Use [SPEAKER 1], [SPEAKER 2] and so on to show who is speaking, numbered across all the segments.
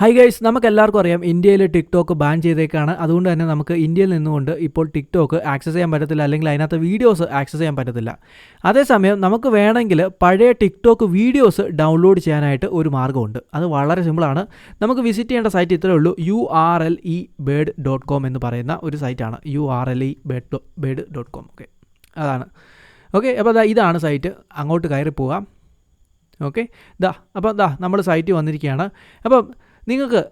[SPEAKER 1] High guys നമുക്ക് എല്ലാവർക്കും അറിയാം. ഇന്ത്യയിൽ ടിക്ടോക്ക് ബാൻ ചെയ്തേക്കാണ്. അതുകൊണ്ട് തന്നെ നമുക്ക് ഇന്ത്യയിൽ നിന്നുകൊണ്ട് ഇപ്പോൾ ടിക്ടോക്ക് ആക്സസ് ചെയ്യാൻ പറ്റത്തില്ല. അല്ലെങ്കിൽ അതിനകത്ത് വീഡിയോസ് ആക്സസ് ചെയ്യാൻ പറ്റത്തില്ല. അതേസമയം നമുക്ക് വേണമെങ്കിൽ പഴയ ടിക്ടോക്ക് വീഡിയോസ് ഡൗൺലോഡ് ചെയ്യാനായിട്ട് ഒരു മാർഗമുണ്ട് അത് വളരെ സിമ്പിളാണ് നമുക്ക് വിസിറ്റ് ചെയ്യേണ്ട സൈറ്റ് ഇത്രയേ ഉള്ളൂ. U R L E bird dot com എന്ന് പറയുന്ന ഒരു സൈറ്റാണ് U R L E bird bird dot com okay അതാണ്. ഓക്കെ അപ്പോൾ ദാ ഇതാണ് സൈറ്റ് അങ്ങോട്ട് കയറി പോകാം. ഓക്കെ ദാ അപ്പോൾ ദാ നമ്മൾ സൈറ്റിൽ വന്നിരിക്കുകയാണ്. അപ്പം നിങ്ങൾക്ക്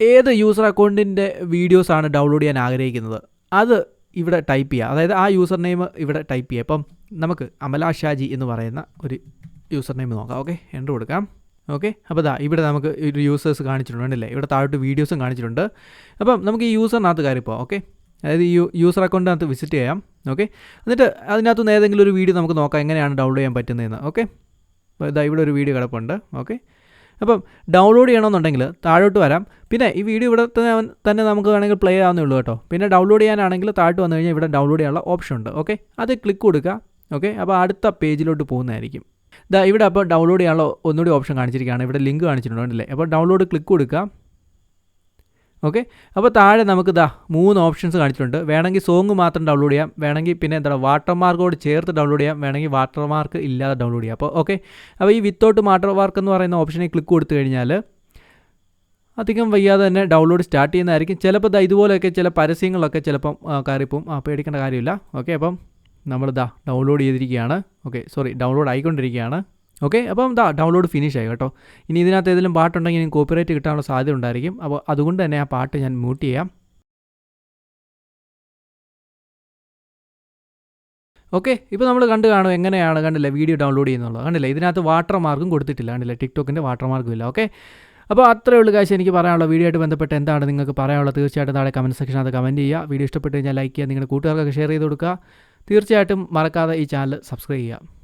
[SPEAKER 1] ഏത് യൂസർ അക്കൗണ്ടിന്റെ വീഡിയോസാണ് ഡൗൺലോഡ് ചെയ്യാൻ ആഗ്രഹിക്കുന്നത്? അത് ഇവിടെ ടൈപ്പ് ചെയ്യുക അതായത് ആ യൂസർ നെയിം ഇവിടെ ടൈപ്പ് ചെയ്യുക ഇപ്പം നമുക്ക് അമല ഷാജി എന്ന് പറയുന്ന ഒരു യൂസർ നെയിം നോക്കാം. ഓക്കെ എന്റർ കൊടുക്കാം. ഓക്കെ അപ്പോൾ ദാ ഇവിടെ നമുക്ക് ഒരു യൂസേഴ്സ് കാണിച്ചിട്ടുണ്ട്. അല്ലേ ഇവിടെ താഴോട്ട് വീഡിയോസും കാണിച്ചിട്ടുണ്ട്. അപ്പം നമുക്ക് ഈ യൂസറിനകത്ത് കയറി പോകാം ഓക്കെ അതായത് ഈ യൂസർ അക്കൗണ്ടിനകത്ത് വിസിറ്റ് ചെയ്യാം. ഓക്കെ എന്നിട്ട് അതിനകത്തുനിന്ന് ഏതെങ്കിലും ഒരു വീഡിയോ നമുക്ക് നോക്കാം. എങ്ങനെയാണ് ഡൗൺലോഡ് ചെയ്യാൻ പറ്റുന്നതെന്ന്. ഓക്കെ ഇതാ ഇവിടെ ഒരു വീഡിയോ കിടപ്പുണ്ട്. ഓക്കെ അപ്പം ഡൗൺലോഡ് ചെയ്യണമെന്നുണ്ടെങ്കിൽ താഴോട്ട് വരാം. പിന്നെ ഈ വീഡിയോ ഇവിടെ തന്നെ നമുക്ക് വേണമെങ്കിൽ പ്ലേ ആവുന്നേ ഉള്ളൂ കേട്ടോ. പിന്നെ ഡൗൺലോഡ് ചെയ്യാനാണെങ്കിൽ താഴോട്ട് വന്നു കഴിഞ്ഞാൽ ഇവിടെ ഡൗൺലോഡ് ചെയ്യാനുള്ള ഓപ്ഷൻ ഉണ്ട്. ഓക്കെ അത് ക്ലിക്ക് കൊടുക്കുക. ഓക്കെ അപ്പോൾ അടുത്ത പേജിലോട്ട് പോകുന്നതായിരിക്കും. ഇതാ ഇവിടെ അപ്പോൾ ഡൗൺലോഡ് ചെയ്യാനുള്ള ഒന്നുകൂടി ഓപ്ഷൻ കാണിച്ചിരിക്കുകയാണ്. ഇവിടെ ലിങ്ക് കാണിച്ചിട്ടുണ്ട്. കണ്ടില്ലേ? അപ്പോൾ ഡൗൺലോഡ് ക്ലിക്ക് കൊടുക്കുക. ഓക്കെ അപ്പോൾ താഴെ നമുക്ക് ഇതാ മൂന്ന് ഓപ്ഷൻസ് കാണിച്ചിട്ടുണ്ട്. വേണമെങ്കിൽ സോങ് മാത്രം ഡൗൺലോഡ് ചെയ്യാം. വേണമെങ്കിൽ പിന്നെ എന്താ വാട്ടർമാർക്കോട് ചേർത്ത് ഡൗൺലോഡ് ചെയ്യാം. വേണമെങ്കിൽ വാട്ടർമാർക്ക് ഇല്ലാതെ ഡൗൺലോഡ് ചെയ്യാം. അപ്പോൾ ഓക്കെ അപ്പോൾ ഈ വിത്തൗട്ട് വാട്ടർമാർക്ക് എന്ന് പറയുന്ന ഓപ്ഷനിൽ ക്ലിക്ക് കൊടുത്തു കഴിഞ്ഞാൽ അധികം വയ്യാതെ തന്നെ ഡൗൺലോഡ് സ്റ്റാർട്ട് ചെയ്യുന്നതായിരിക്കും. ചിലപ്പോൾ ഇതാ ഇതുപോലെയൊക്കെ ചില പരസ്യങ്ങളൊക്കെ ചിലപ്പം കയറിപ്പോവും. ആ പേടിക്കേണ്ട കാര്യമില്ല. ഓക്കെ അപ്പം നമ്മളിതാ ഡൗൺലോഡ് ചെയ്തിരിക്കുകയാണ്. ഓക്കെ സോറി ഡൗൺലോഡ് ആയിക്കൊണ്ടിരിക്കുകയാണ്. ഓക്കെ അപ്പം ദാ ഡൗൺലോഡ് ഫിനിഷ് ആയി കേട്ടോ. ഇനി ഇതിനകത്ത് ഏതെങ്കിലും പാട്ടുണ്ടെങ്കിൽ ഇനി കോപ്പിറൈറ്റ് കിട്ടാനുള്ള സാധ്യത ഉണ്ടായിരിക്കും. അപ്പോൾ അതുകൊണ്ട് തന്നെ ആ പാട്ട് ഞാൻ മ്യൂട്ട് ചെയ്യാം. ഓക്കെ ഇപ്പോൾ നമ്മൾ കണ്ടു കാണും എങ്ങനെയാണ് കണ്ടില്ലേ വീഡിയോ ഡൗൺലോഡ് ചെയ്യുന്നുള്ളത് കണ്ടില്ലേ? ഇതിനകത്ത് വാട്ടർ മാർക്കും കൊടുത്തിട്ടില്ല. കണ്ടില്ലേ? ടിക്ടോക്കിന്റെ വാട്ടർ മാർക്കും ഇല്ല. ഓക്കെ അപ്പോൾ അത്രയേ ഉള്ളൂ കാശ് എനിക്ക് പറയാനുള്ള വീഡിയോ ആയിട്ട് ബന്ധപ്പെട്ട് എന്താണ് നിങ്ങൾക്ക് പറയാനുള്ളത്? തീർച്ചയായിട്ടും താഴെ കമന്റ് സെക്ഷനകത്ത് കമന്റ് ചെയ്യുക. വീഡിയോ ഇഷ്ടപ്പെട്ട് കഴിഞ്ഞാൽ ലൈക്ക് ചെയ്യുക. നിങ്ങളുടെ കൂട്ടുകാർക്കൊക്കെ ഷെയർ ചെയ്ത് കൊടുക്കുക. തീർച്ചയായിട്ടും മറക്കാതെ ഈ ചാനൽ സബ്സ്ക്രൈബ് ചെയ്യുക.